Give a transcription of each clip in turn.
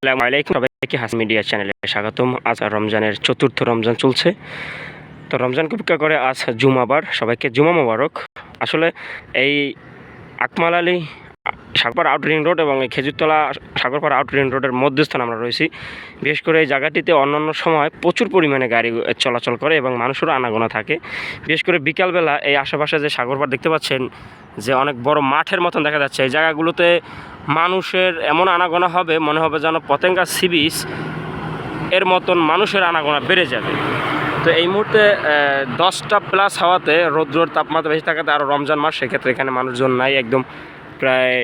আসসালামু আলাইকুম সবাইকে হাস মিডিয়া চ্যানেলে স্বাগতম। আজ রমজানের চতুর্থ রমজান চলছে। তো রমজান কুপিকা করে আজ জুমাবার। সবাইকে জুমা মোবারক। আসলে এই Akmal Ali Sagarpara out ring road এবং এই খেজুরতলা সাগরপাড়া আউট রিং রোডের মধ্যস্থানে আমরা রয়েছি। বিশেষ করে এই জায়গাটিতে অন্যান্য সময় প্রচুর পরিমাণে গাড়ি চলাচল করে এবং মানুষেরও আনাগোনা থাকে। বিশেষ করে বিকালবেলা এই আশেপাশে যে সাগরপাড় দেখতে পাচ্ছেন, যে অনেক বড় মাঠের মতন দেখা যাচ্ছে। এই জায়গাগুলোতে মানুষের এমন আনাগোনা হবে, মনে হবে যেন পতেঙ্গা সি বিচ এর মতন মানুষের আনাগোনা বেড়ে যাবে। তো এই মুহূর্তে দশটা প্লাস হওয়াতে রৌদ্রর তাপমাত্রা বেশি থাকাতে আরও রমজান মাস, সেক্ষেত্রে এখানে মানুষজন নাই একদম। প্রায়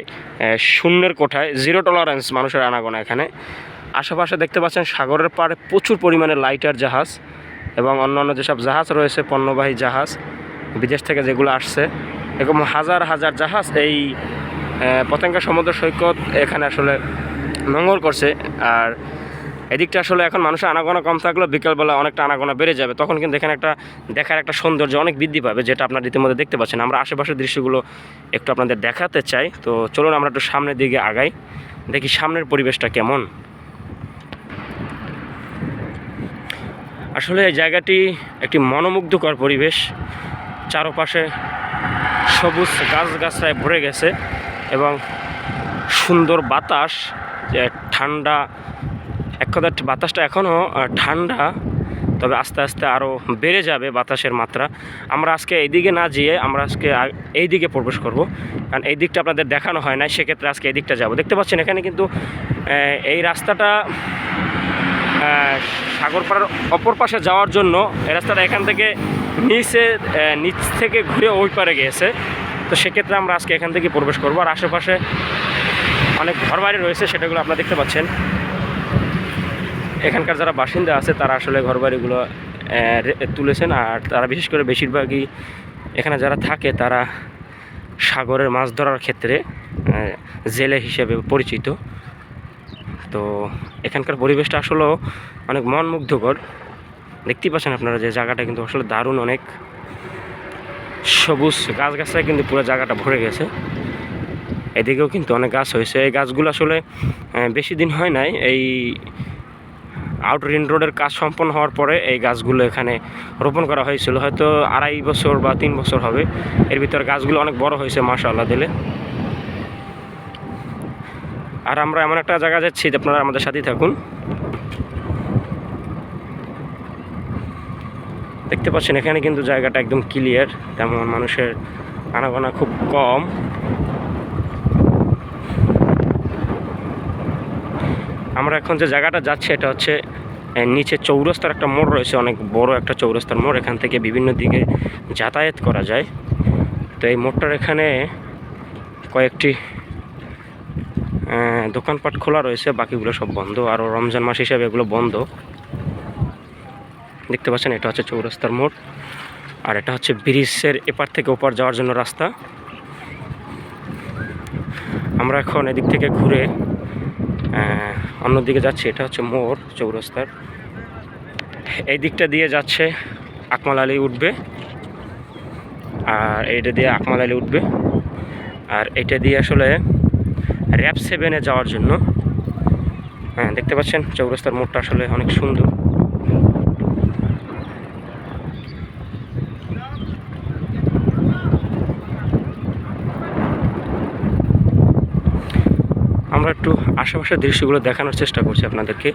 শূন্যের কোঠায় জিরো টলারেন্স মানুষের আনাগোনা এখানে। আশেপাশে দেখতে পাচ্ছেন সাগরের পাড়ে প্রচুর পরিমাণে লাইটার জাহাজ এবং অন্যান্য যেসব জাহাজ রয়েছে, পণ্যবাহী জাহাজ, বিদেশ থেকে যেগুলো আসছে, এরকম হাজার হাজার জাহাজ এই পতেঙ্গা সমুদ্র সৈকত এখানে আসলে নোঙর করছে। আর এদিকটা আসলে এখন মানুষের আনাগোনা কম থাকলেও বিকালবেলা অনেকটা আনাগোনা বেড়ে যাবে। তখন কিন্তু এখানে একটা দেখার একটা সৌন্দর্য অনেক বৃদ্ধি পাবে, যেটা আপনার ইতিমধ্যে দেখতে পাচ্ছেন। আমরা আশেপাশের দৃশ্যগুলো একটু আপনাদের দেখাতে চাই। তো চলুন আমরা একটু সামনের দিকে আগাই, দেখি সামনের পরিবেশটা কেমন। আসলে এই জায়গাটি একটি মনোমুগ্ধকর পরিবেশ। চারপাশে সবুজ গাছগাছরায় ভরে গেছে এবং সুন্দর বাতাস ঠান্ডা এক কথা বাতাসটা এখনও ঠান্ডা, তবে আস্তে আস্তে আরও বেড়ে যাবে বাতাসের মাত্রা। আমরা আজকে এইদিকে না যেয়ে আমরা আজকে এই দিকে প্রবেশ করব। কারণ এই দিকটা আপনাদের দেখানো হয় না সেক্ষেত্রে আজকে এই দিকটা যাব। দেখতে পাচ্ছেন এখানে কিন্তু এই রাস্তাটা সাগরপাড়ার অপর পাশে যাওয়ার জন্য এই রাস্তাটা এখান থেকে নিচে নিচ থেকে ঘুরে ওই পারে গিয়েছে। তো সেক্ষেত্রে আমরা আজকে এখান থেকে প্রবেশ করব। আর আশেপাশে অনেক ঘরবাড়ি রয়েছে, সেটাগুলো আপনারা দেখতে পাচ্ছেন। এখানকার যারা বাসিন্দা আছে, তারা আসলে ঘরবাড়িগুলো তুলেছেন। আর তারা বিশেষ করে বেশিরভাগই এখানে যারা থাকে, তারা সাগরের মাছ ধরার ক্ষেত্রে জেলে হিসেবে পরিচিত। তো এখানকার পরিবেশটা আসলেও অনেক মনমুগ্ধকর। দেখতেই পাচ্ছেন আপনারা যে জায়গাটা কিন্তু আসলে দারুণ অনেক সবুজ গাছগাছায় কিন্তু পুরো জায়গাটা ভরে গেছে। এদিকেও কিন্তু অনেক গাছ হয়েছে। এই গাছগুলো আসলে বেশি দিন হয় নাই। এই আউট রিং রোডের কাজ সম্পন্ন হওয়ার পরে এই গাছগুলো এখানে রোপণ করা হয়েছিল। হয়তো আড়াই বছর বা তিন বছর হবে। এর ভিতরে গাছগুলো অনেক বড় হয়েছে, মাশাআল্লাহ দিলে। আর আমরা এমন একটা জায়গা যাচ্ছি যে আপনারা আমাদের সাথেই থাকুন। দেখতে পাচ্ছেন, এখানে কিন্তু জায়গাটা একদম ক্লিয়ার তেমন মানুষের আনাগোনা খুব কম। আমরা এখন যে জায়গাটা যাচ্ছি, এটা হচ্ছে নিচে চৌরাস্তার একটা মোড় রয়েছে, অনেক বড় একটা চৌরাস্তার মোড়। এখান থেকে বিভিন্ন দিকে যাতায়াত করা যায়। তো এই মোড়টার এখানে কয়েকটি দোকানপাট খোলা রয়েছে, বাকিগুলো সব বন্ধ। আর রমজান মাস হিসাবে এগুলো বন্ধ। দেখতে পাচ্ছেন, এটা হচ্ছে চৌরাস্তার মোড়। আর এটা হচ্ছে ব্রিজের এপার থেকে ওপার যাওয়ার জন্য রাস্তা। আমরা এখন এদিক থেকে ঘুরে অন্যদিকে যাচ্ছে, এটা হচ্ছে মোর চৌরাস্তার। এই দিকটা দিয়ে যাচ্ছে আকমাল আলী উঠবে, আর এইটা দিয়ে আকমাল আলী উঠবে। আর এটা দিয়ে আসলে র্যাপ সেভেনে যাওয়ার জন্য হ্যাঁ দেখতে পাচ্ছেন? চৌরাস্তার মোড়টা আসলে অনেক সুন্দর। আমরা একটু আশেপাশের দৃশ্যগুলো দেখানোর চেষ্টা করছি আপনাদেরকে।